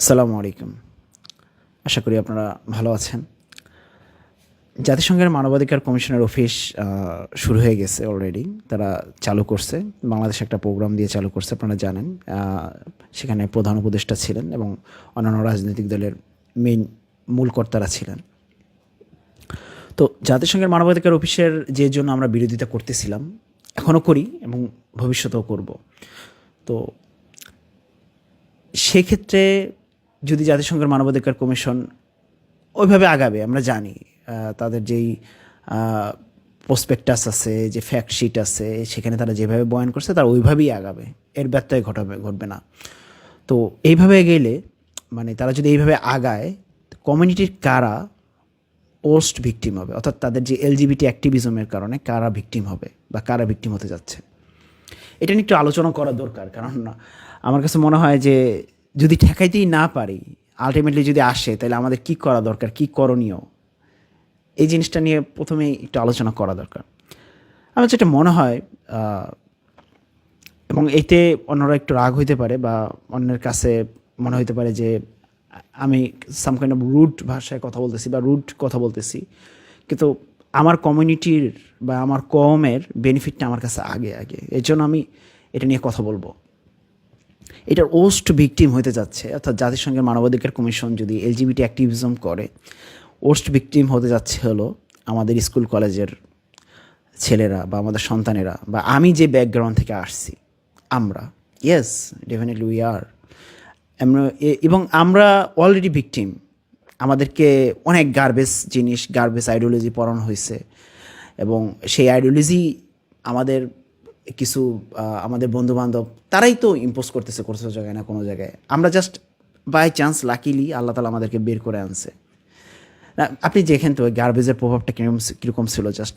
আসসালামু আলাইকুম। আশা করি আপনারা ভালো আছেন। জাতিসংঘের মানবাধিকার কমিশনের অফিস শুরু হয়ে গেছে অলরেডি তারা চালু করছে। বাংলাদেশে একটা প্রোগ্রাম দিয়ে চালু করছে, আপনারা জানেন। সেখানে প্রধান উপদেষ্টা ছিলেন এবং অন্যান্য রাজনৈতিক দলের মেইন মূল কর্তারা ছিলেন। তো জাতিসংঘের মানবাধিকার অফিসের যে জন্য আমরা বিরোধিতা করতেছিলাম এখনও করি এবং ভবিষ্যতেও করব। তো সেক্ষেত্রে যদি জাতিসংঘের মানবাধিকার কমিশন ওইভাবে আগাবে, আমরা জানি তাদের যেই প্রসপেক্টাস আছে, যে ফ্যাক্ট শিট আছে, সেখানে তারা যেভাবে বয়ান করছে, তারা ওইভাবেই আগাবে। এর ব্যত্যয় ঘটাবে, ঘটবে না। তো এইভাবে গেলে মানে তারা যদি এইভাবে আগায় কমিউনিটির কারা পোস্ট ভিকটিম হবে? অর্থাৎ তাদের যে এলজিবিটি অ্যাক্টিভিজমের কারণে কারা ভিকটিম হবে বা কারা ভিকটিম হতে যাচ্ছে? এটা নিয়ে একটু আলোচনা করা দরকার, কারণ আমার কাছে মনে হয় যে যদি ঠেকাইতেই না পারি আলটিমেটলি যদি আসে, তাহলে আমাদের কি করা দরকার? কি করণীয়? এই জিনিসটা নিয়ে প্রথমেই একটু আলোচনা করা দরকার। আমার যেটা মনে হয় এবং এতে অন্যরা একটু রাগ হইতে পারে বা অন্যের কাছে মনে হইতে পারে যে, আমি সাম কাইন্ড অফ রুট ভাষায় কথা বলতেছি বা রুট কথা বলতেছি। কিন্তু আমার কমিউনিটির বা আমার কমের বেনিফিটটা আমার কাছে আগে আগে। এর জন্য আমি এটা নিয়ে কথা বলব। এটার ওস্ট ভিকটিম হতে যাচ্ছে, অর্থাৎ জাতিসংঘের মানবাধিকার কমিশন যদি এলজিবিটি অ্যাক্টিভিজম করে, ওস্ট ভিকটিম হতে যাচ্ছে হলো আমাদের স্কুল কলেজের ছেলেরা বা আমাদের সন্তানেরা বা আমি যে ব্যাকগ্রাউন্ড থেকে আসছি, আমরা ইয়েস ডেফিনেটলি উই আর এবং আমরা অলরেডি ভিকটিম আমাদেরকে অনেক গার্বেজ জিনিস গার্বেজ আইডিওলজি পড়ানো হয়েছে এবং সেই আইডিওলজি আমাদের কিছু আমাদের বন্ধু বান্ধব তারাই তো ইম্পোজ করতেছে কোনো জায়গায় না কোনো জায়গায়। আমরা just by chance luckily Allah তালা আমাদেরকে বের করে আনছে। আপনি দেখেন তো গার্বেজের প্রভাবটা কীরকম কীরকম ছিল জাস্ট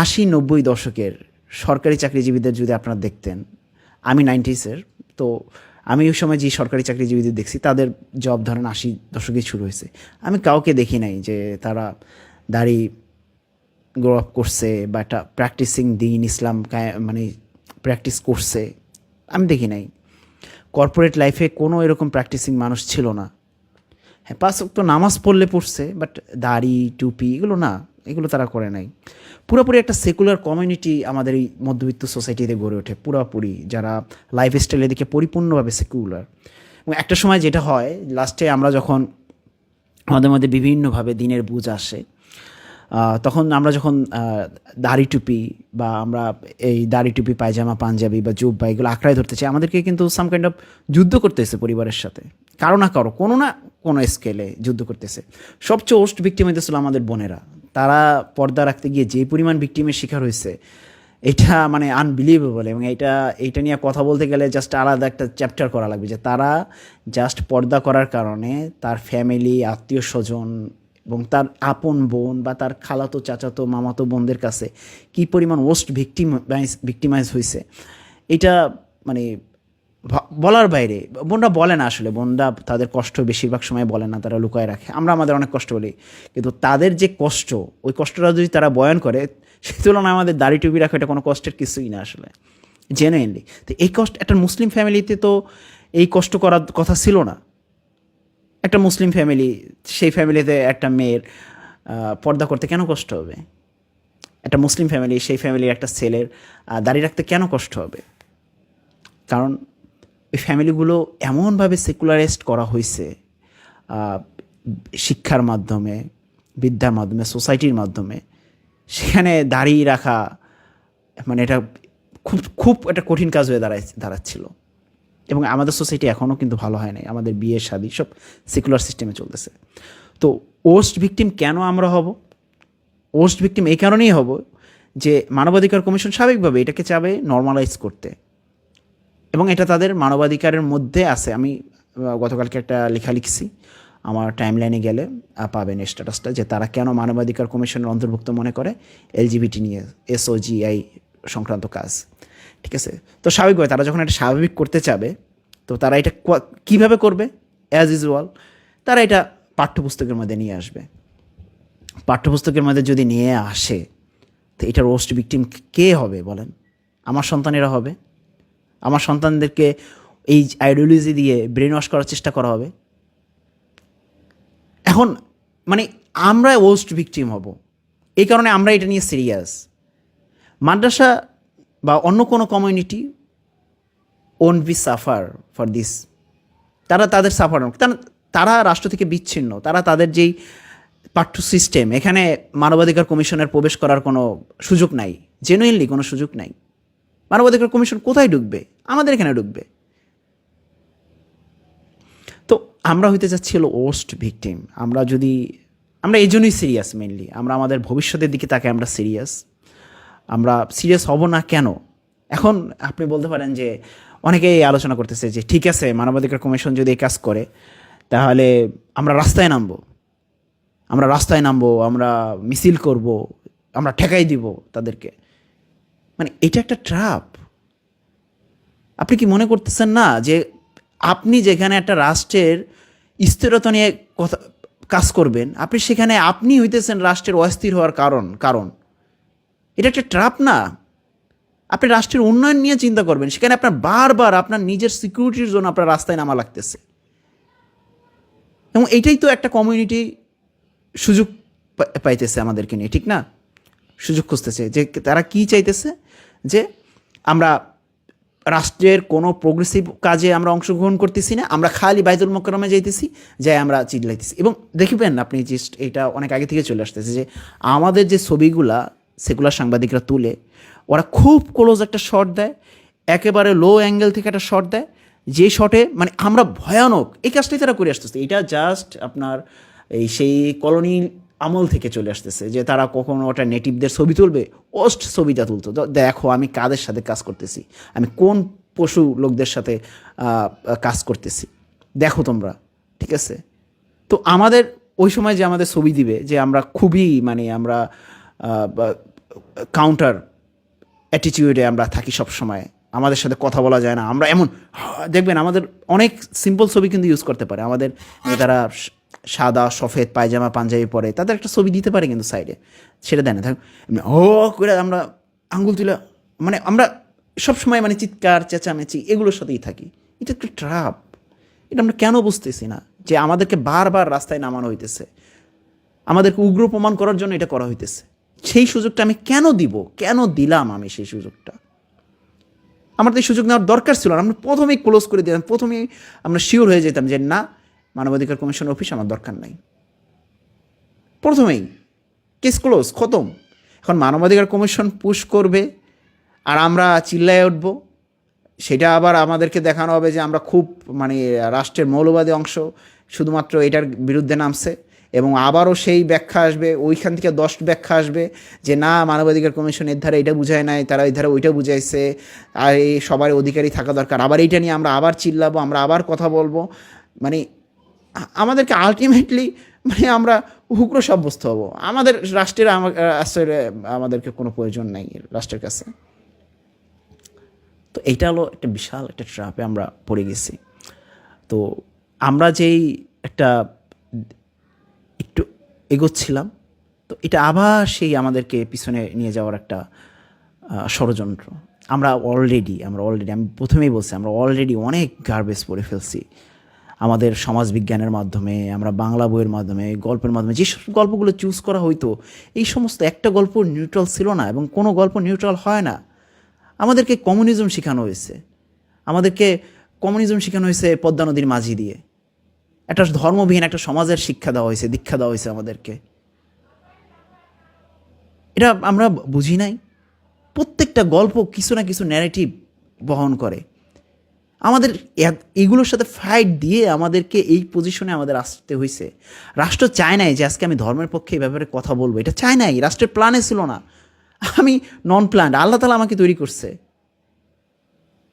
আশি নব্বই দশকের সরকারি চাকরিজীবীদের যদি আপনারা দেখতেন, আমি নাইনটিসের তো আমি ওই সময় যে সরকারি চাকরিজীবীদের দেখছি, তাদের জব ধরেন আশি দশকে শুরু হয়েছে। আমি কাউকে দেখি নাই যে তারা দাড়ি গ্রো আপ করছে বা একটা প্র্যাকটিসিং দিন ইসলাম মানে প্র্যাকটিস করছে, আমি দেখি নাই। কর্পোরেট লাইফে কোনো এরকম প্র্যাকটিসিং মানুষ ছিল না। হ্যাঁ পাঁচ তো নামাজ পড়লে পড়ছে বাট দাড়ি, টুপি এগুলো না, এগুলো তারা করে নাই। পুরোপুরি একটা সেকুলার কমিউনিটি আমাদের এই মধ্যবিত্ত সোসাইটিতে গড়ে ওঠে, পুরোপুরি, যারা লাইফ স্টাইলের দিকে পরিপূর্ণভাবে সেকুলার এবং একটা সময় যেটা হয় লাস্টে আমরা যখন আমাদের মধ্যে বিভিন্নভাবে দিনের বুঝ আসে তখন আমরা যখন দাড়ি টুপি বা আমরা এই দাড়ি টুপি, পায়জামা, পাঞ্জাবি বা জুব্বা এগুলো আঁকড়ায় ধরতে চাই, আমাদেরকে কিন্তু সাম কাইন্ড অফ যুদ্ধ করতেছে পরিবারের সাথে। কারও না কারও, কোনো না কোনো স্কেলে যুদ্ধ করতেছে সবচেয়ে ওস্ট ভিক্টিম হইতেছিল আমাদের বোনেরা। তারা পর্দা রাখতে গিয়ে যে পরিমাণ ভিক্টিমের শিকার হয়েছে, এটা মানে আনবিলিভেবল এবং এটা এইটা নিয়ে কথা বলতে গেলে জাস্ট আলাদা একটা চ্যাপ্টার করা লাগবে যে তারা জাস্ট পর্দা করার কারণে তার ফ্যামিলি আত্মীয় স্বজন এবং তার আপন বোন বা তার খালাতো চাচাতো মামাতো বোনদের কাছে কি পরিমাণ ওস্ট ভিক্টিমাইজ ভিক্টিমাইজ হয়েছে এটা মানে বলার বাইরে, বোনরা বলে না আসলে, বোনরা তাদের কষ্ট বেশিরভাগ সময় বলে না, তারা লুকায় রাখে। আমরা আমাদের অনেক কষ্ট বলি, কিন্তু তাদের যে কষ্ট, ওই কষ্টটা যদি তারা বয়ান করে, সে তুলনায় আমাদের দাড়ি টুপি রাখা এটা কোনো কষ্টের কিছুই না আসলে জেনুইনলি তো এই কষ্ট, একটা মুসলিম ফ্যামিলিতে তো এই কষ্ট করার কথা ছিল না। একটা মুসলিম ফ্যামিলি সেই ফ্যামিলিতে একটা মেয়ের পর্দা করতে কেন কষ্ট হবে? একটা মুসলিম ফ্যামিলি সেই ফ্যামিলির একটা ছেলের আহ, দাড়ি রাখতে কেন কষ্ট হবে? কারণ ওই ফ্যামিলিগুলো এমনভাবে সেকুলারাইজড করা হয়েছে শিক্ষার মাধ্যমে বিদ্যার মাধ্যমে সোসাইটির মাধ্যমে। সেখানে দাঁড়িয়ে রাখা মানে এটা খুব খুব একটা কঠিন কাজ হয়ে দাঁড়ায় দাঁড়াচ্ছিল। এবং আমাদের সোসাইটি এখনও কিন্তু ভালো হয় নাই, আমাদের বিয়ে শাদী সব সেকুলার সিস্টেমে চলতেছে। তো ওস্ট ভিকটিম কেন আমরা হব? ওস্ট ভিকটিম এই কারণেই হব যে মানবাধিকার কমিশন স্বাভাবিকভাবে এটাকে চাবে নর্মালাইজ করতে। এবং এটা তাদের মানবাধিকারের মধ্যে আছে। আমি গতকালকে একটা লেখা লিখছি, আমার টাইমলাইনে গেলে পাবেন স্ট্যাটাসটা যে তারা কেন মানবাধিকার কমিশনের অন্তর্ভুক্ত মনে করে? এলজিবিটি নিয়ে এসওজিআই সংক্রান্ত কাজ। ঠিক আছে? তো স্বাভাবিকভাবে তারা যখন এটা স্বাভাবিক করতে চাবে তো তারা এটা কীভাবে করবে? অ্যাজ ইউজুয়াল তারা এটা পাঠ্যপুস্তকের মধ্যে নিয়ে আসবে। পাঠ্যপুস্তকের মধ্যে যদি নিয়ে আসে, তো এটার ওস্ট ভিকটিম কে হবে বলেন? আমার সন্তানেরা হবে। আমার সন্তানদেরকে এই আইডিওলজি দিয়ে ব্রেন ওয়াশ করার চেষ্টা করা হবে। এখন মানে আমরা ওস্ট ভিকটিম হব। এই কারণে আমরা এটা নিয়ে সিরিয়াস মাদ্রাসা বা অন্য কোনো community own be suffer for this তারা তাদের সাফার তারা রাষ্ট্র থেকে বিচ্ছিন্ন। তারা তাদের যেই পাঠ্য সিস্টেম এখানে মানবাধিকার কমিশনের প্রবেশ করার কোনো সুযোগ নাই। জেনুইনলি কোনো সুযোগ নাই। মানবাধিকার কমিশন কোথায় ঢুকবে? আমাদের এখানে ঢুকবে। তো আমরা হইতে যাচ্ছি হলো ওস্ট ভিকটিম আমরা যদি, আমরা এই জন্যই সিরিয়াস মেনলি আমরা আমাদের ভবিষ্যতের দিকে তাকে আমরা সিরিয়াস আমরা সিরিয়াস হব না কেন? এখন আপনি বলতে পারেন যে অনেকেই আলোচনা করতেছে যে, ঠিক আছে, মানবাধিকার কমিশন যদি এই কাজ করে, তাহলে আমরা রাস্তায় নামবো। আমরা রাস্তায় নামবো, আমরা মিছিল করব, আমরা ঠেকাই দিব তাদেরকে। মানে এটা একটা ট্রাপ। আপনি কি মনে করতেছেন না যে, আপনি যেখানে একটা রাষ্ট্রের স্থিরতা নিয়ে কথা, কাজ করবেন, আপনি সেখানে আপনি হইতেছেন রাষ্ট্রের অস্থির হওয়ার কারণ কারণ। এটা একটা ট্রাপ না। আপনি রাষ্ট্রের উন্নয়ন নিয়ে চিন্তা করবেন। সেখানে আপনার বারবার আপনার নিজের সিকিউরিটির জন্য আপনার রাস্তায় নামা লাগতেছে। এবং এইটাই তো একটা কমিউনিটি সুযোগ পাইতেছে আমাদেরকে নিয়ে, ঠিক না? সুযোগ খুঁজতেছে যে তারা কি চাইতেছে? যে আমরা রাষ্ট্রের কোনো প্রোগ্রেসিভ কাজে আমরা অংশগ্রহণ করতেছি না, আমরা খালি বাইতুল মোকরমে যাইতেছি, যাই আমরা চিল্লাইতেছি। এবং দেখবেন আপনি জাস্ট এটা অনেক আগে থেকে চলে আসতেছে যে আমাদের যে ছবিগুলা, সেগুলা সাংবাদিকরা তুলে ওরা খুব ক্লোজ একটা শট দেয়, একেবারে লো অ্যাঙ্গেল থেকে একটা শট দেয়, যে শটে মানে আমরা ভয়ানক, এই কাজটাই তারা করে আসতেছে। এটা জাস্ট আপনার এই সেই কলোনি আমল থেকে চলে আসতেছে, যে তারা কখনো ওটা নেটিভদের ছবি তুলবে ওস্ট ছবিটা তুলতো। দেখো আমি কাদের সাথে কাজ করতেছি, আমি কোন পশু লোকদের সাথে কাজ করতেছি। দেখো তোমরা, ঠিক আছে? তো আমাদের, ওই সময় যে আমাদের ছবি দিবে, যে আমরা খুবই মানে আমরা কাউন্টার অ্যাটিটিউডে আমরা থাকি সব সময় আমাদের সাথে কথা বলা যায় না। আমরা এমন, দেখবেন আমাদের অনেক সিম্পল ছবি কিন্তু ইউজ করতে পারে। আমাদের নেতারা স- সাদা, সফেদ, পায়জামা, পাঞ্জাবি পরে, তাদের একটা ছবি দিতে পারে কিন্তু সাইডে সেটা দেয় না। থাক ও করে আমরা আঙ্গুল তুলে মানে আমরা সবসময় মানে চিৎকার, চেঁচামেচি এগুলোর সাথেই থাকি। এটা একটা ট্রাপ এটা আমরা কেন বুঝতেছি না? যে আমাদেরকে বারবার রাস্তায় নামানো হইতেছে। আমাদেরকে উগ্র প্রমাণ করার জন্য এটা করা হইতেছে। সেই সুযোগটা আমি কেন দিব? কেন দিলাম আমি সেই সুযোগটা? আমার তো এই সুযোগ নেওয়ার দরকার ছিল না। আমরা প্রথমেই ক্লোজ করে দিতাম প্রথমেই আমরা শিওর হয়ে যেতাম যে না, মানবাধিকার কমিশন অফিস আমার দরকার নাই। প্রথমেই কেস ক্লোজ খতম। এখন মানবাধিকার কমিশন পুশ করবে আর আমরা চিল্লায় উঠব। সেটা আবার আমাদেরকে দেখানো হবে যে আমরা খুব মানে রাষ্ট্রের মৌলবাদী অংশ, শুধুমাত্র এটার বিরুদ্ধে নামছে। এবং আবারও সেই ব্যাখ্যা আসবে, ওইখান থেকে দশ ব্যাখ্যা আসবে যে না, মানবাধিকার কমিশন এর ধারে এটা বুঝায় নাই, তারা এই ধারে ওইটা বুঝাইছে, আর এই সবার অধিকারী থাকা দরকার। আবার এইটা নিয়ে আমরা আবার চিল্লাবো, আমরা আবার কথা বলব। মানে আমাদেরকে আলটিমেটলি মানে আমরা উগ্র সাব্যস্ত হব। আমাদের রাষ্ট্রের আসলে আমাদেরকে কোনো প্রয়োজন নাই রাষ্ট্রের কাছে। তো এইটা হলো একটা বিশাল একটা ট্রাপে আমরা পড়ে গেছি। তো আমরা যেই একটু এগোচ্ছিলাম। তো এটা আবার সেই আমাদেরকে পিছনে নিয়ে যাওয়ার একটা ষড়যন্ত্র। আমরা অলরেডি আমরা অলরেডি আমি প্রথমেই বলছি, আমরা অলরেডি অনেক গার্বেজ পড়ে ফেলছি। আমাদের সমাজবিজ্ঞানের মাধ্যমে, আমরা বাংলা বইয়ের মাধ্যমে, গল্পের মাধ্যমে যেসব গল্পগুলো চুজ করা হইতো, এই সমস্ত একটা গল্প নিউট্রাল ছিল না এবং কোনো গল্প নিউট্রাল হয় না। আমাদেরকে কমিউনিজম শেখানো হয়েছে। আমাদেরকে কমিউনিজম শেখানো হয়েছে পদ্মা নদীর মাঝি দিয়ে। একটা ধর্মবিহীন একটা সমাজের শিক্ষা দেওয়া হয়েছে, দীক্ষা দেওয়া হয়েছে আমাদেরকে। এটা আমরা বুঝি নাই। প্রত্যেকটা গল্প কিছু না কিছু ন্যারেটিভ বহন করে। আমাদের এগুলোর সাথে ফাইট দিয়ে আমাদেরকে এই পজিশনে আমাদের আসতে হয়েছে। রাষ্ট্র চায় নাই যে আজকে আমি ধর্মের পক্ষে এই ব্যাপারে কথা বলব। এটা চায় নাই, রাষ্ট্রের প্ল্যানে ছিল না। আমি নন প্ল্যান্ড আল্লাহ তালা আমাকে তৈরি করছে।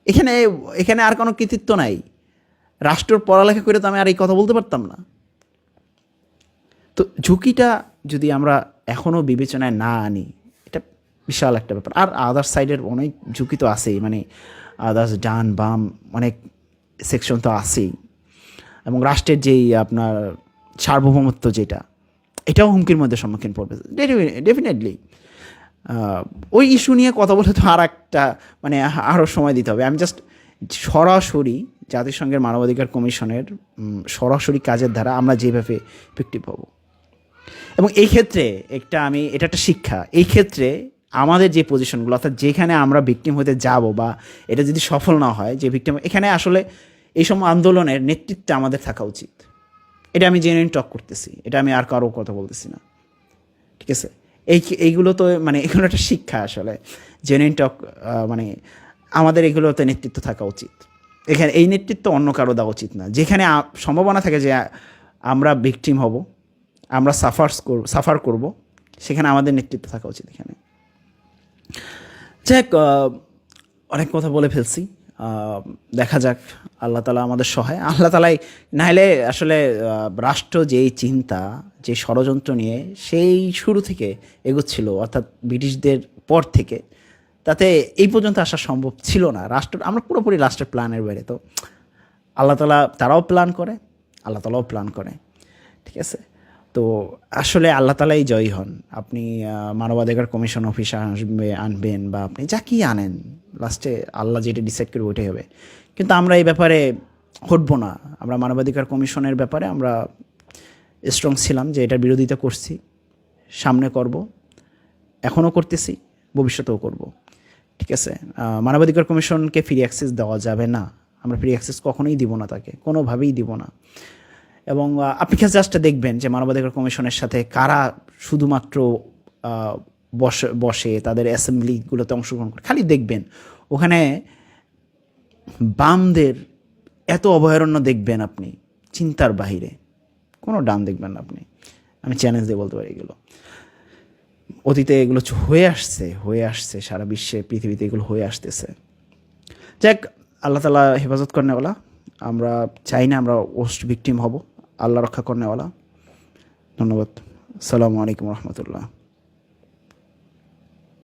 এখানে এখানে আর কোনো কৃতিত্ব নাই। রাষ্ট্র পড়ালেখা করে তো আমি আর এই কথা বলতে পারতাম না। তো ঝুঁকিটা যদি আমরা এখনও বিবেচনায় না আনি, এটা বিশাল একটা ব্যাপার। আর আদার্স সাইডের অনেক ঝুঁকি তো আছেই মানে আদার্স ডান, বাম, অনেক সেকশন তো আছেই। এবং রাষ্ট্রের যেই আপনার সার্বভৌমত্ব যেটা, এটাও হুমকির মধ্যে সম্মুখীন পড়বে। ডেফিনেটলি ওই ইস্যু নিয়ে কথা বলে তো আর একটা মানে আরও সময় দিতে হবে। আমি জাস্ট সরাসরি জাতিসংঘের মানবাধিকার কমিশনের সরাসরি কাজের দ্বারা আমরা যেভাবে ভিক্টিম হব। এবং এই ক্ষেত্রে একটা আমি, এটা একটা শিক্ষা, এই ক্ষেত্রে আমাদের যে পজিশনগুলো অর্থাৎ যেখানে আমরা ভিক্টিম হতে যাব বা এটা যদি সফল না হয়, যে ভিক্টিম এখানে আসলে এই সব আন্দোলনের নেতৃত্বে আমাদের থাকা উচিত। এটা আমি জেনুইন টক করতেছি, এটা আমি আর কারও কথা বলতেছি না। ঠিক আছে? এই এইগুলো তো মানে এগুলো একটা শিক্ষা আসলে। জেনুইন টক মানে আমাদের এগুলোতে নেতৃত্ব থাকা উচিত। এখানে এই নেতৃত্ব অন্য কারও দেওয়া উচিত না। যেখানে সম্ভাবনা থাকে যে আমরা ভিকটিম হব আমরা সাফার্স করব সাফার করব সেখানে আমাদের নেতৃত্ব থাকা উচিত এখানে। আহ, অনেক কথা বলে ফেলছি। দেখা যাক আল্লাহ তালা আমাদের সহায়। আল্লাহ তালাই নাহলে আসলে রাষ্ট্র যেই চিন্তা যে ষড়যন্ত্র নিয়ে সেই শুরু থেকে এগোচ্ছিল অর্থাৎ ব্রিটিশদের পর থেকে তাতে এই পর্যন্ত আসা সম্ভব ছিল না। রাষ্ট্র, আমরা পুরোপুরি রাষ্ট্রের প্ল্যানের বাইরে। তো আল্লাহ তালা তারাও প্ল্যান করে, আল্লাহ তালাও প্ল্যান করে। ঠিক আছে? তো আসলে আল্লাহ তালাই জয়ী হন। আপনি মানবাধিকার কমিশন অফিস আসবে, আনবেন বা আপনি যা কি আনেন লাস্টে আল্লাহ যেটা ডিসাইড করবে ওইটাই হবে। কিন্তু আমরা এই ব্যাপারে হটবো না। আমরা মানবাধিকার কমিশনের ব্যাপারে আমরা স্ট্রং ছিলাম যে এটার বিরোধিতা করছি, সামনে করব, এখনও করতেছি, ভবিষ্যতেও করব। ঠিক আছে? মানবাধিকার কমিশনকে ফ্রি অ্যাক্সেস দেওয়া যাবে না। আমরা ফ্রি অ্যাক্সেস কখনোই দিব না তাকে, কোনোভাবেই দিব না। এবং আপনি জাস্ট দেখবেন যে মানবাধিকার কমিশনের সাথে কারা শুধুমাত্র বসে বসে তাদের অ্যাসেম্বলিগুলোতে অংশগ্রহণ করে। খালি দেখবেন, ওখানে বামদের এত অভয়ারণ্য দেখবেন আপনি, চিন্তার বাহিরে। কোনো ডান দেখবেন না আপনি। আমি চ্যালেঞ্জ দিয়ে বলতে পারি এগুলো। অতীতে এগুলো হয়ে আসছে হয়ে আসছে, সারা বিশ্বে, পৃথিবীতে এগুলো হয়ে আসতেছে। যাক, আল্লাহ তালা হেফাজত করেনেওয়ালা, আমরা চাই না আমরা ওস্ট ভিকটিম হব, আল্লাহ রক্ষা করেনেওয়ালা। ধন্যবাদ। সালামু আলাইকুম রহমতুল্লাহ।